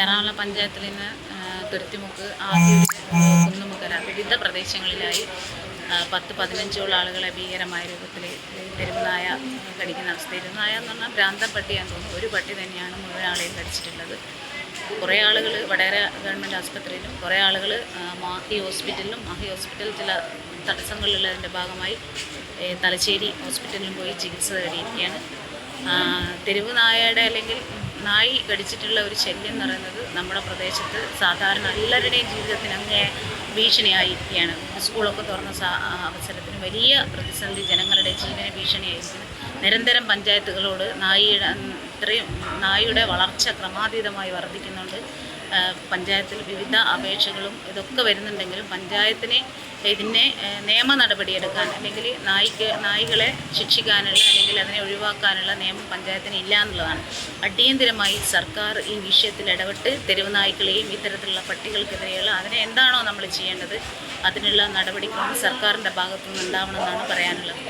എറണാകുളം പഞ്ചായത്തിൽ നിന്ന് തുരുത്തിമുക്ക് ആദ്യം കുന്നുമുക്കര. വിവിധ പ്രദേശങ്ങളിലായി പത്ത് പതിനഞ്ചോളം ആളുകളെ ഭീകരമായ രൂപത്തിൽ തെരുവുനായ കടിക്കുന്ന അവസ്ഥ തെരുവുനായ എന്ന് പറഞ്ഞാൽ ഭ്രാന്തം പട്ടിയാന്ന് തോന്നുന്നു. ഒരു പട്ടി തന്നെയാണ് മുഴുവൻ ആളെയും കടിച്ചിട്ടുള്ളത്. കുറേ ആളുകൾ വടകര ഗവൺമെന്റ് ആസ്പത്രിയിലും കുറേ ആളുകൾ മാഹി ഹോസ്പിറ്റലിലും മാഹി ഹോസ്പിറ്റൽ ചില തടസ്സങ്ങളുള്ളതിന്റെ ഭാഗമായി തലശ്ശേരി ഹോസ്പിറ്റലിലും പോയി ചികിത്സ തേടിയിരിക്കുകയാണ്. തെരുവുനായയുടെ തെരുവ് നായയുടെ അല്ലെങ്കിൽ നായി കടിച്ചിട്ടുള്ള ഒരു ശല്യം എന്ന് പറയുന്നത് നമ്മുടെ പ്രദേശത്ത് സാധാരണ എല്ലാവരുടെയും ജീവിതത്തിന് അങ്ങേ ഭീഷണിയായിരിക്കുകയാണ്. സ്കൂളൊക്കെ തുറന്ന അവസരത്തിന് വലിയ പ്രതിസന്ധി ജനങ്ങളുടെ ജീവന ഭീഷണിയായിരിക്കുന്നു. നിരന്തരം പഞ്ചായത്തുകളോട് നായിയുടെ ഇത്രയും നായിയുടെ വളർച്ച ക്രമാതീതമായി വർദ്ധിക്കുന്നുണ്ട്. പഞ്ചായത്തിൽ വിവിധ അപേക്ഷകളും ഇതൊക്കെ വരുന്നുണ്ടെങ്കിലും പഞ്ചായത്തിനെ ഇതിനെ നിയമ നടപടിയെടുക്കാൻ അല്ലെങ്കിൽ നായിക്ക് നായികളെ ശിക്ഷിക്കാനുള്ള അല്ലെങ്കിൽ അതിനെ ഒഴിവാക്കാനുള്ള നിയമം പഞ്ചായത്തിന് ഇല്ല എന്നുള്ളതാണ്. അടിയന്തിരമായി സർക്കാർ ഈ വിഷയത്തിൽ ഇടപെട്ട് തെരുവ് നായ്ക്കളെയും ഇത്തരത്തിലുള്ള പട്ടികൾക്കെതിരെയുള്ള അതിനെ എന്താണോ നമ്മൾ ചെയ്യേണ്ടത് അതിനുള്ള നടപടിക്രമം സർക്കാരിന്റെ ഭാഗത്തുനിന്ന് ഉണ്ടാവണമെന്നാണ് പറയാനുള്ളത്.